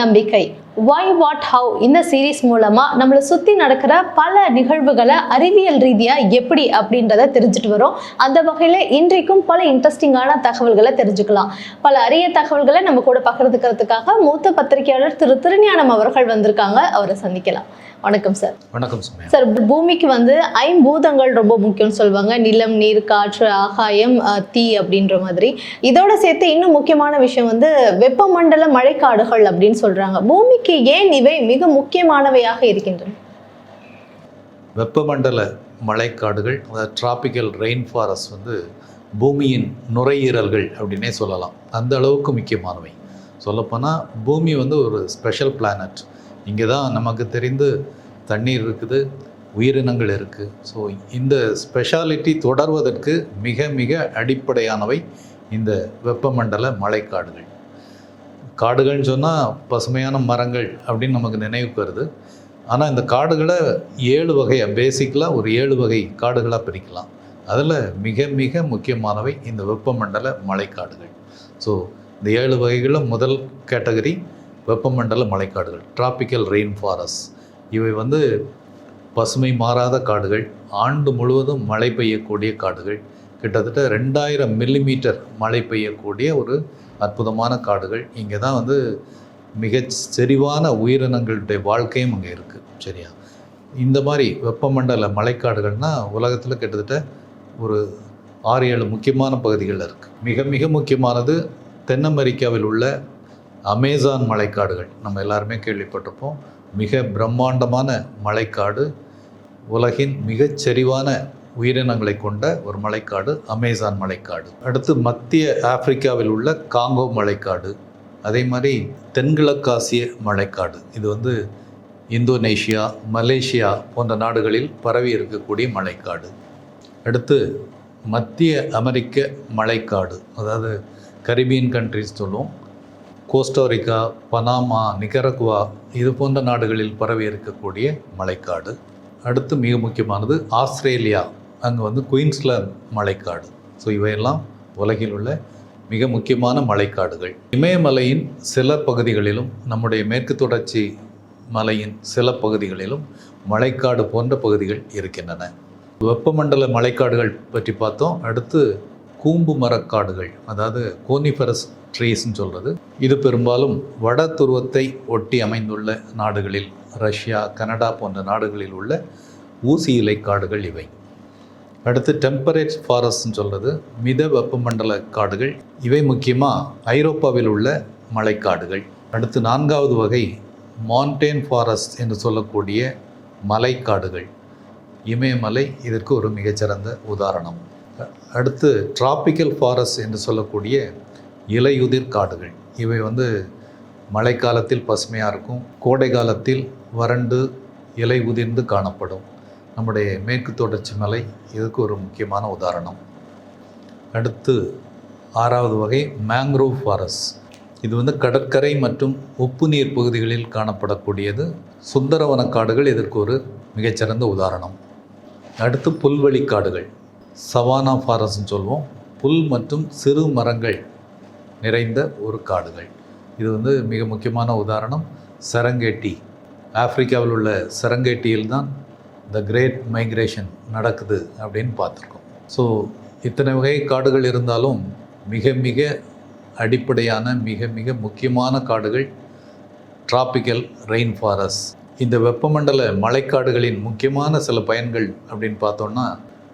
நம்பிக்கை. வை what how இந்த series மூலமாக நம்மளை சுற்றி நடக்கிற பல நிகழ்வுகளை அறிவியல் ரீதியாக எப்படி அப்படின்றத தெரிஞ்சுட்டு வரோம். அந்த வகையில் இன்றைக்கும் பல இன்ட்ரெஸ்டிங்கான தகவல்களை தெரிஞ்சுக்கலாம். பல அரிய தகவல்களை நம்ம கூட பகிர்ந்துக்கிறதுக்காக மூத்த பத்திரிகையாளர் திரு திருஞானம் அவர்கள் வந்திருக்காங்க. அவரை சந்திக்கலாம். வணக்கம் சார் வணக்கம் சார் பூமிக்கு வந்து ஐம்பூதங்கள் ரொம்ப முக்கியம்னு சொல்லுவாங்க. நிலம் நீர் காற்று ஆகாயம் தீ அப்படின்ற மாதிரி. இதோட சேர்த்து இன்னும் முக்கியமான விஷயம் வந்து வெப்பமண்டல மழைக்காடுகள் அப்படின்னு சொல்றாங்க. பூமிக்கு ஏன் இவை மிக முக்கியமானவையாக இருக்கின்றன? வெப்பமண்டல மழைக்காடுகள் அதாவது டிராபிக்கல் ரெயின் ஃபாரஸ்ட் வந்து பூமியின் நுரையீரல்கள் அப்படின்னே சொல்லலாம். அந்த அளவுக்கு முக்கியமானவை. சொல்லப்போனால் பூமி வந்து ஒரு ஸ்பெஷல் பிளானட் இங்கே தான் நமக்கு தெரிந்து தண்ணீர் இருக்குது உயிரினங்கள் இருக்குது ஸோ இந்த ஸ்பெஷாலிட்டி தொடர்வதற்கு மிக மிக அடிப்படையானவை இந்த வெப்பமண்டல மழைக்காடுகள். காடுகள்னு சொன்னால் பசுமையான மரங்கள் அப்படின்னு நமக்கு நினைவுக்கு வருது. ஆனால் இந்த காடுகளை ஏழு வகையாக பேசிக்கலாக ஒரு ஏழு வகை காடுகளாக பிரிக்கலாம். அதில் மிக மிக முக்கியமானவை இந்த வெப்பமண்டல மழைக்காடுகள். ஸோ இந்த ஏழு வகைகளில் முதல் கேட்டகரி வெப்பமண்டல மலைக்காடுகள் டிராபிக்கல் ரெயின் ஃபாரஸ்ட் இவை வந்து பசுமை மாறாத காடுகள் ஆண்டு முழுவதும் மழை பெய்யக்கூடிய காடுகள். கிட்டத்தட்ட ரெண்டாயிரம் மில்லிமீட்டர் மழை பெய்யக்கூடிய ஒரு அற்புதமான காடுகள். இங்கே தான் வந்து மிகச் செறிவான உயிரினங்களுடைய வாழ்க்கையும் அங்கே இருக்குது சரியா? இந்த மாதிரி வெப்பமண்டல மழைக்காடுகள்னால் உலகத்தில் கிட்டத்தட்ட ஒரு ஆறு ஏழு முக்கியமான பகுதிகளில் இருக்குது மிக மிக முக்கியமானது தென் அமெரிக்காவில் உள்ள அமேசான் மழைக்காடுகள் நம்ம எல்லாருமே கேள்விப்பட்டிருப்போம். மிக பிரம்மாண்டமான மழைக்காடு உலகின் மிகச் செறிவான உயிரினங்களை கொண்ட ஒரு மழைக்காடு அமேசான் மழைக்காடு அடுத்து மத்திய ஆப்பிரிக்காவில் உள்ள காங்கோ மழைக்காடு அதே மாதிரி தென்கிழக்காசிய மழைக்காடு இது வந்து இந்தோனேஷியா மலேசியா போன்ற நாடுகளில் பரவி இருக்கக்கூடிய மழைக்காடு அடுத்து மத்திய அமெரிக்க மழைக்காடு அதாவது கரிபியன் கண்ட்ரிஸ் சொல்லுவோம். கோஸ்டோரிக்கா பனாமா நிகரகுவா இது போன்ற நாடுகளில் பரவி இருக்கக்கூடிய மழைக்காடு அடுத்து மிக முக்கியமானது ஆஸ்திரேலியா. அங்கே வந்து குயின்ஸ்லாந்து மழைக்காடு ஸோ இவையெல்லாம் உலகில் உள்ள மிக முக்கியமான மழைக்காடுகள் இமயமலையின் சில பகுதிகளிலும் நம்முடைய மேற்கு தொடர்ச்சி மலையின் சில பகுதிகளிலும் மழைக்காடு போன்ற பகுதிகள் இருக்கின்றன. வெப்பமண்டல மழைக்காடுகள் பற்றி பார்த்தோம். அடுத்து கூம்பு மரக்காடுகள் அதாவது கோனிஃபரஸ் ட்ரீஸ்ன்னு சொல்கிறது இது பெரும்பாலும் வட துருவத்தை ஒட்டி அமைந்துள்ள நாடுகளில் ரஷ்யா கனடா போன்ற நாடுகளில் உள்ள ஊசி இலை காடுகள் இவை. அடுத்து டெம்பரேட் ஃபாரஸ்ட்னு சொல்கிறது மித வெப்பமண்டல காடுகள். இவை முக்கியமாக ஐரோப்பாவில் உள்ள மலைக்காடுகள். அடுத்து நான்காவது வகை மான்டேன் ஃபாரஸ்ட் என்று சொல்லக்கூடிய மலைக்காடுகள். இமயமலை இதற்கு ஒரு மிகச்சிறந்த உதாரணம். அடுத்து டிராபிக்கல் ஃபாரஸ்ட் என்று சொல்லக்கூடிய இலையுதிர் காடுகள். இவை வந்து மழைக்காலத்தில் பசுமையாக இருக்கும். கோடை காலத்தில் வறண்டு இலை உதிர்ந்து காணப்படும். நம்முடைய மேற்கு தொடர்ச்சி மலை இதுக்கு ஒரு முக்கியமான உதாரணம். அடுத்து ஆறாவது வகை மேங்க்ரோவ் ஃபாரஸ்ட் இது வந்து கடற்கரை மற்றும் உப்பு நீர் பகுதிகளில் காணப்படக்கூடியது. சுந்தரவன காடுகள் இதற்கு ஒரு மிகச்சிறந்த உதாரணம். அடுத்து புல்வெளி காடுகள். சவானா ஃபாரஸ்ட்னு சொல்வோம். புல் மற்றும் சிறு மரங்கள் நிறைந்த ஒரு காடுகள். இது வந்து மிக முக்கியமான உதாரணம். சரங்கேட்டி. ஆப்பிரிக்காவில் உள்ள சரங்கேட்டியில் தான் த கிரேட் மைக்ரேஷன் நடக்குது அப்படின்னு பார்த்துருக்கோம். ஸோ இத்தனை வகை காடுகள் இருந்தாலும் மிக மிக அடிப்படையான மிக மிக முக்கியமான காடுகள் டிராபிக்கல் ரெயின் ஃபாரஸ்ட் இந்த வெப்பமண்டல மழைக்காடுகளின் முக்கியமான சில பயன்கள் அப்படின்னு பார்த்தோன்னா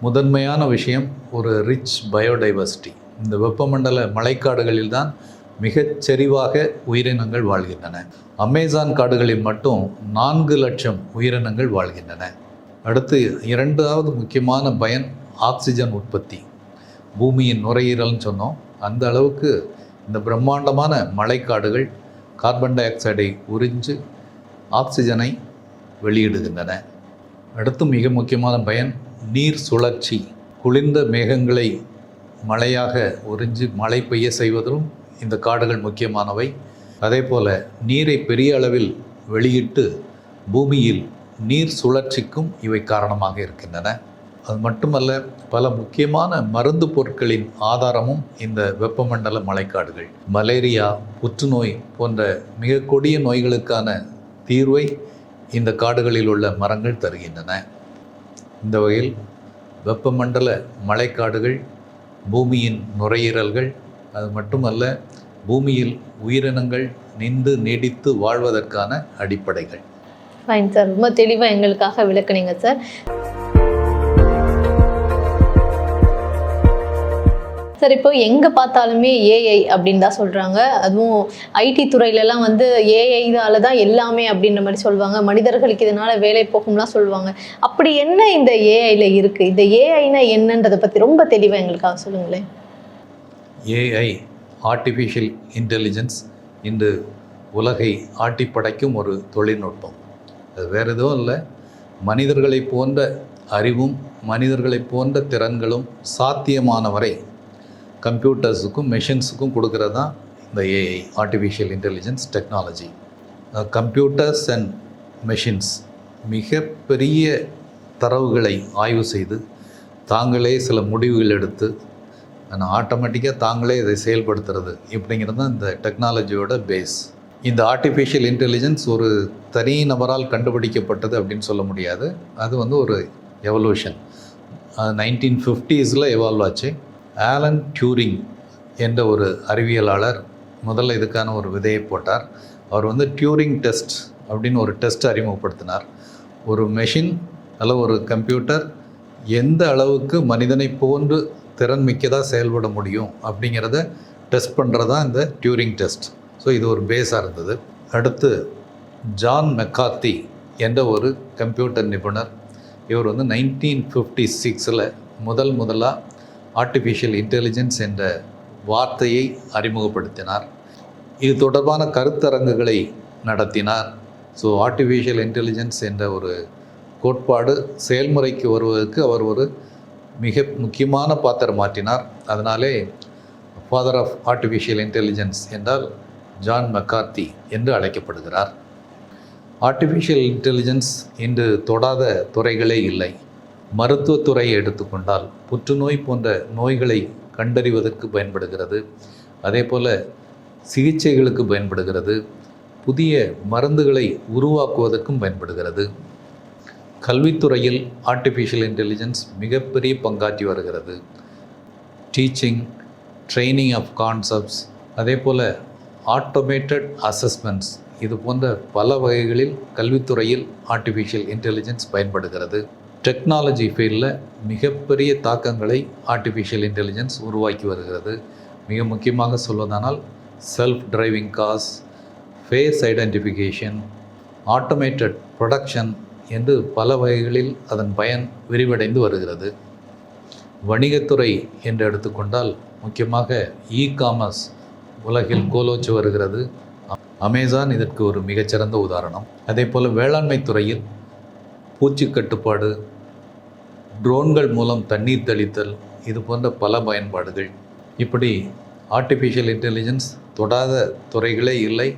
முதன்மையான விஷயம் ஒரு ரிச் பயோடைவர்சிட்டி இந்த வெப்பமண்டல மழைக்காடுகளில் தான் மிகச் செறிவாக உயிரினங்கள் வாழ்கின்றன. அமேசான் காடுகளில் மட்டும் நான்கு லட்சம் உயிரினங்கள் வாழ்கின்றன. அடுத்து இரண்டாவது முக்கியமான பயன் ஆக்சிஜன் உற்பத்தி. பூமியின் நுரையீரல்னு சொன்னோம். அந்த அளவுக்கு இந்த பிரம்மாண்டமான மழைக்காடுகள் கார்பன் டை ஆக்சைடை உறிஞ்சு ஆக்சிஜனை வெளியிடுகின்றன. அடுத்து மிக முக்கியமான பயன் நீர் சுழற்சி. குளிர்ந்த மேகங்களை மழையாக உறிஞ்சு மழை பெய்ய செய்வதிலும் இந்த காடுகள் முக்கியமானவை. அதே போல் நீரை பெரிய அளவில் வெளியிட்டு பூமியில் நீர் சுழற்சிக்கும் இவை காரணமாக இருக்கின்றன. அது மட்டுமல்ல பல முக்கியமான மருந்து பொருட்களின் ஆதாரமும் இந்த வெப்பமண்டல மழைக்காடுகள். மலேரியா புற்றுநோய் போன்ற மிக கொடிய நோய்களுக்கான தீர்வை இந்த காடுகளில் உள்ள மரங்கள் தருகின்றன. இந்த வகையில் வெப்பமண்டல மழைக்காடுகள் பூமியின் நுரையீரல்கள் அது மட்டுமல்ல பூமியில் உயிரினங்கள் நின்று நீடித்து வாழ்வதற்கான அடிப்படைகள். ஃபைன் சார் ரொம்ப தெளிவாக எங்களுக்காக விளக்குனீங்க சார் சார் இப்போ எங்கே பார்த்தாலுமே ஏஐ அப்படின்னு தான் சொல்கிறாங்க அதுவும் ஐடி துறையிலலாம் வந்து ஏஐதால தான் எல்லாமே அப்படின்ற மாதிரி சொல்லுவாங்க மனிதர்களுக்கு இதனால் வேலை போகும்லாம் சொல்லுவாங்க அப்படி என்ன இந்த ஏஐயில் இருக்குது இந்த ஏஐனா என்னன்றதை பற்றி ரொம்ப தெளிவாக எங்களுக்காக சொல்லுங்களேன். ஏஐ ஆர்டிஃபிஷியல் இன்டெலிஜென்ஸ் இன்று உலகை ஆட்டி படைக்கும் ஒரு தொழில்நுட்பம். அது வேறு எதுவும் இல்லை. மனிதர்களைப் போன்ற அறிவும் மனிதர்களைப் போன்ற திறன்களும் சாத்தியமானவரை கம்ப்யூட்டர்ஸுக்கும் மெஷின்ஸுக்கும் கொடுக்குறது தான் இந்த AI artificial intelligence technology computers and machines மிகப்பெரிய தரவுகளை ஆய்வு செய்து தாங்களே சில முடிவுகள் எடுத்து ஆனால் ஆட்டோமேட்டிக்காக தாங்களே இதை செயல்படுத்துறது இப்படிங்கிறது தான் இந்த டெக்னாலஜியோட பேஸ் இந்த ஆர்டிஃபிஷியல் இன்டெலிஜென்ஸ் ஒரு தனி நபரால் கண்டுபிடிக்கப்பட்டது அப்படின்னு சொல்ல முடியாது. அது வந்து ஒரு எவல்யூஷன் நைன்டீன் ஃபிஃப்டீஸில் எவால்வ் ஆச்சு. ஆலன் டியூரிங் என்ற ஒரு அறிவியலாளர் முதல்ல இதுக்கான ஒரு விதையை போட்டார். அவர் வந்து டியூரிங் டெஸ்ட் அப்படின்னு ஒரு டெஸ்ட் அறிமுகப்படுத்தினார். ஒரு மெஷின் அல்ல ஒரு கம்ப்யூட்டர் எந்த அளவுக்கு மனிதனை போன்று திறன் மிக்கதாக செயல்பட முடியும் அப்படிங்கிறத டெஸ்ட் பண்ணுறது தான் இந்த டியூரிங் டெஸ்ட். ஸோ இது ஒரு பேஸாக இருந்தது. அடுத்து ஜான் மெக்கார்த்தி என்ற ஒரு கம்ப்யூட்டர் நிபுணர். இவர் வந்து நைன்டீன் ஃபிஃப்டி சிக்ஸில் முதல் முதலாக ஆர்டிஃபிஷியல் இன்டெலிஜென்ஸ் என்ற வார்த்தையை அறிமுகப்படுத்தினார். இது தொடர்பான கருத்தரங்குகளை நடத்தினார். ஸோ ஆர்டிஃபிஷியல் இன்டெலிஜென்ஸ் என்ற ஒரு கோட்பாடு செயல்முறைக்கு வருவதற்கு அவர் ஒரு மிக முக்கியமான பாத்திரம் மாற்றினார். அதனாலே ஃபாதர் ஆஃப் ஆர்டிஃபிஷியல் இன்டெலிஜென்ஸ் என்றால் ஜான் மெக்கார்த்தி என்று அழைக்கப்படுகிறார். ஆர்டிஃபிஷியல் இன்டெலிஜென்ஸ் இன்று தொடாத துறைகளே இல்லை. மருத்துவத்துறையை எடுத்துக்கொண்டால் புற்றுநோய் போன்ற நோய்களை கண்டறிவதற்கு பயன்படுகிறது. அதே போல் சிகிச்சைகளுக்கு பயன்படுகிறது. புதிய மருந்துகளை உருவாக்குவதற்கும் பயன்படுகிறது. கல்வித்துறையில் ஆர்டிஃபிஷியல் இன்டெலிஜென்ஸ் மிகப்பெரிய பங்காற்றி வருகிறது. டீச்சிங் ட்ரைனிங் ஆஃப் கான்செப்ட்ஸ் அதே போல் ஆட்டோமேட்டட் அசஸ்மெண்ட்ஸ் இது போன்ற பல வகைகளில் கல்வித்துறையில் ஆர்டிஃபிஷியல் இன்டெலிஜென்ஸ் பயன்படுகிறது. டெக்னாலஜி ஃபீல்டில் மிகப்பெரிய தாக்கங்களை ஆர்டிஃபிஷியல் இன்டெலிஜென்ஸ் உருவாக்கி வருகிறது. மிக முக்கியமாக சொல்வதானால் self driving cars face identification automated production என்று பல வகைகளில் அதன் பயன் விரிவடைந்து வருகிறது. வணிகத்துறை என்று எடுத்துக்கொண்டால் முக்கியமாக இ காமர்ஸ் உலகில் கோலோச்சு வருகிறது. அமேசான் இதற்கு ஒரு மிகச்சிறந்த உதாரணம். அதே போல் வேளாண்மை துறையில் பூச்சி கட்டுப்பாடு ட்ரோன்கள் மூலம் தண்ணீர் தெளித்தல் இது போன்ற பல பயன்பாடுகள். இப்படி ஆர்டிஃபிஷியல் இன்டெலிஜென்ஸ் தொடாத துறைகளே இல்லை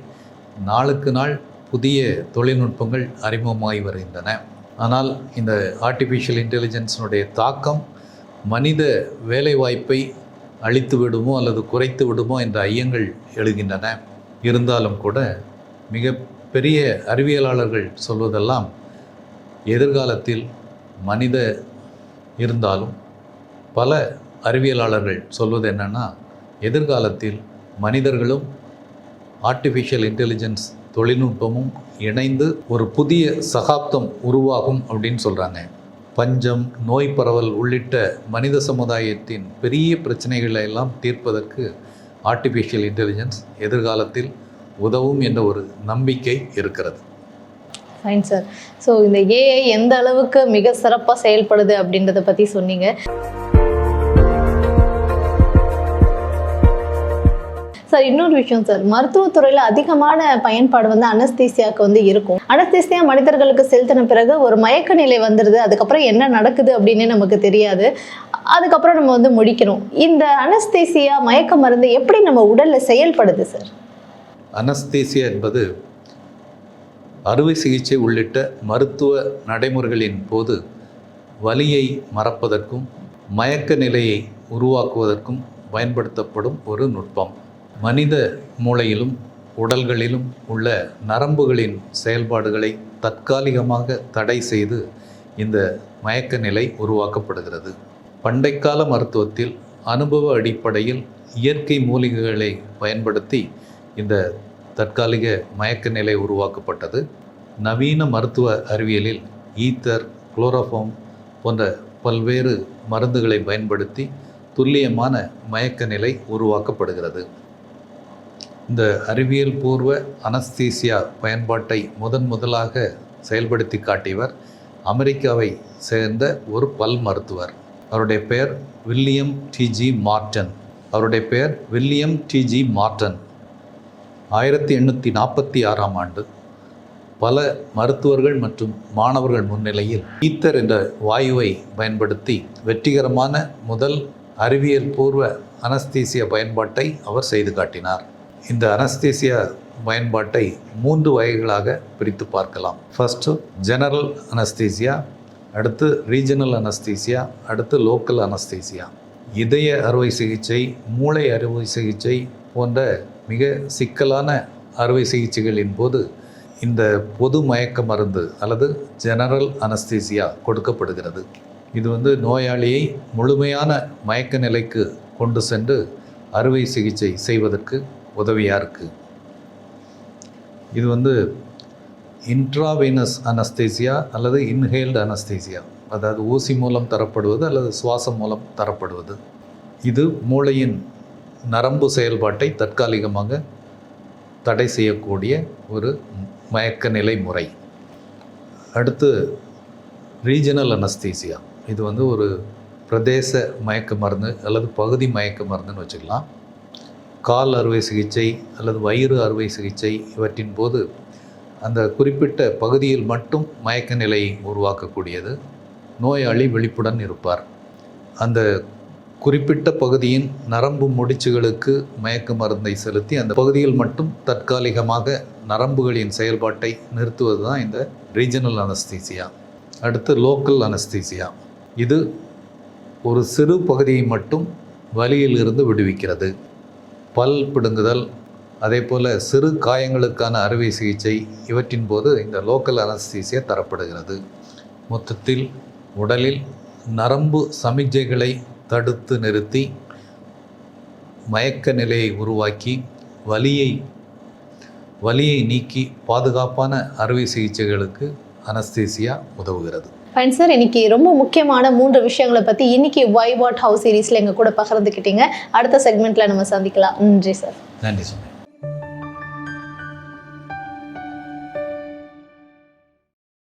நாளுக்கு நாள் புதிய தொழில்நுட்பங்கள் அறிமுகமாகி வருகின்றன. ஆனால் இந்த ஆர்டிஃபிஷியல் இன்டெலிஜென்ஸினுடைய தாக்கம் மனித வேலைவாய்ப்பை அழித்து விடுமோ அல்லது குறைத்து விடுமோ என்ற ஐயங்கள் எழுகின்றன. இருந்தாலும் கூட மிக பெரிய அறிவியலாளர்கள் சொல்வதெல்லாம் எதிர்காலத்தில் மனித இருந்தாலும் பல அறிவியலாளர்கள் சொல்வது என்னென்னா எதிர்காலத்தில் மனிதர்களும் ஆர்டிஃபிஷியல் இன்டெலிஜென்ஸ் தொழில்நுட்பமும் இணைந்து ஒரு புதிய சகாப்தம் உருவாகும் அப்படின்னு சொல்கிறாங்க பஞ்சம் நோய் பரவல் உள்ளிட்ட மனித சமுதாயத்தின் பெரிய பிரச்சனைகளை எல்லாம் தீர்ப்பதற்கு ஆர்டிஃபிஷியல் இன்டெலிஜென்ஸ் எதிர்காலத்தில் உதவும் என்ற ஒரு நம்பிக்கை இருக்கிறது. ஃபைன் சார் ஸோ இந்த ஏஐ எந்த அளவுக்கு மிக சிறப்பாக செயல்படுது அப்படின்றத பற்றி சொன்னீங்க. சார் இன்னொரு விஷயம் சார் மருத்துவத்துறையில் அதிகமான பயன்பாடு வந்து அனஸ்தீசியாவுக்கு வந்து இருக்கும். அனஸ்தீசியா மனிதர்களுக்கு செலுத்தின பிறகு ஒரு மயக்க நிலை வந்துடுது அதுக்கப்புறம் என்ன நடக்குது அப்படின்னு நமக்கு தெரியாது. அதுக்கப்புறம் நம்ம வந்து முடிக்கணும். இந்த அனஸ்தீசியா மயக்க மருந்து எப்படி நம்ம உடலில் செயல்படுது சார் அனஸ்தீசியா என்பது அறுவை சிகிச்சை உள்ளிட்ட மருத்துவ நடைமுறைகளின் போது வலியை மறப்பதற்கும் மயக்க நிலையை உருவாக்குவதற்கும் பயன்படுத்தப்படும் ஒரு நுட்பம். மனித மூளையிலும் உடல்களிலும் உள்ள நரம்புகளின் செயல்பாடுகளை தற்காலிகமாக தடை செய்து இந்த மயக்க நிலை உருவாக்கப்படுகிறது. பண்டைக்கால மருத்துவத்தில் அனுபவ அடிப்படையில் இயற்கை மூலிகைகளை பயன்படுத்தி இந்த தற்காலிக மயக்க நிலை உருவாக்கப்பட்டது. நவீன மருத்துவ அறிவியலில் ஈத்தர் குளோரோஃபார்ம் போன்ற பல்வேறு மருந்துகளை பயன்படுத்தி துல்லியமான மயக்க நிலை உருவாக்கப்படுகிறது. இந்த அறிவியல் பூர்வ அனஸ்தீசியா பயன்பாட்டை முதன் முதலாக செயல்படுத்தி காட்டியவர் அமெரிக்காவை சேர்ந்த ஒரு பல் மருத்துவர். அவருடைய பெயர் வில்லியம் டிஜி மார்டன். அவருடைய பெயர் வில்லியம் டிஜி மார்டன். ஆயிரத்தி எண்ணூற்றி நாற்பத்தி ஆறாம் ஆண்டு பல மருத்துவர்கள் மற்றும் மாணவர்கள் முன்னிலையில் ஈத்தர் என்ற வாயுவை பயன்படுத்தி வெற்றிகரமான முதல் அறிவியல் பூர்வ அனஸ்தீசிய பயன்பாட்டை அவர் செய்து காட்டினார். இந்த அனஸ்தீசியா பயன்பாட்டை மூன்று வகைகளாக பிரித்து பார்க்கலாம். ஃபர்ஸ்ட்டு ஜெனரல் அனஸ்தீசியா அடுத்து ரீஜனல் அனஸ்தீசியா அடுத்து லோக்கல் அனஸ்தீசியா இதய அறுவை சிகிச்சை மூளை அறுவை சிகிச்சை போன்ற மிக சிக்கலான அறுவை சிகிச்சைகளின் போது இந்த பொது மயக்க மருந்து அல்லது ஜெனரல் அனஸ்தீசியா கொடுக்கப்படுகிறது. இது வந்து நோயாளியை முழுமையான மயக்க நிலைக்கு கொண்டு சென்று அறுவை சிகிச்சை செய்வதற்கு உதவியாக இருக்குது இது வந்து இன்ட்ராவீனஸ் அனஸ்தீசியா அல்லது இன்ஹேல்டு அனஸ்தீசியா அதாவது ஊசி மூலம் தரப்படுவது அல்லது சுவாசம் மூலம் தரப்படுவது. இது மூளையின் நரம்பு செயல்பாட்டை தற்காலிகமாக தடை செய்யக்கூடிய ஒரு மயக்க நிலை முறை. அடுத்து ரீஜனல் அனஸ்தீசியா இது வந்து ஒரு பிரதேச மயக்க மருந்து அல்லது பகுதி மயக்க மருந்துன்னு வச்சுக்கலாம். கால் அறுவை சிகிச்சை அல்லது வயிறு அறுவை சிகிச்சை இவற்றின் போது அந்த குறிப்பிட்ட பகுதியில் மட்டும் மயக்க நிலையை உருவாக்கக்கூடியது. நோயாளி விழிப்புடன் இருப்பார். அந்த குறிப்பிட்ட பகுதியின் நரம்பு முடிச்சுகளுக்கு மயக்க மருந்தை செலுத்தி அந்த பகுதியில் மட்டும் தற்காலிகமாக நரம்புகளின் செயல்பாட்டை நிறுத்துவது தான் இந்த ரீஜனல் அனஸ்தீசியா அடுத்து லோக்கல் அனஸ்தீசியா இது ஒரு சிறு பகுதியை மட்டும் வலியில் இருந்து விடுவிக்கிறது. பல் பிடுங்குதல் அதே போல் சிறு காயங்களுக்கான அறுவை சிகிச்சை இவற்றின் போது இந்த லோக்கல் அனஸ்தீசியா தரப்படுகிறது. மொத்தத்தில் உடலில் நரம்பு சமிக்ஞைகளை தடுத்து நிறுத்தி மயக்க நிலையை உருவாக்கி வலியை வலியை நீக்கி பாதுகாப்பான அறுவை சிகிச்சைகளுக்கு அனஸ்தீசியா உதவுகிறது. ஃபைன் சார் இன்னைக்கு ரொம்ப முக்கியமான மூன்று விஷயங்களை பற்றி இன்னைக்கு வை வாட் ஹவுஸ் சீரீஸில் எங்கள் கூட பகிர்ந்துக்கிட்டீங்க. அடுத்த செக்மெண்ட்டில் நம்ம சந்திக்கலாம். நன்றி சார் நன்றி சொன்னேன்.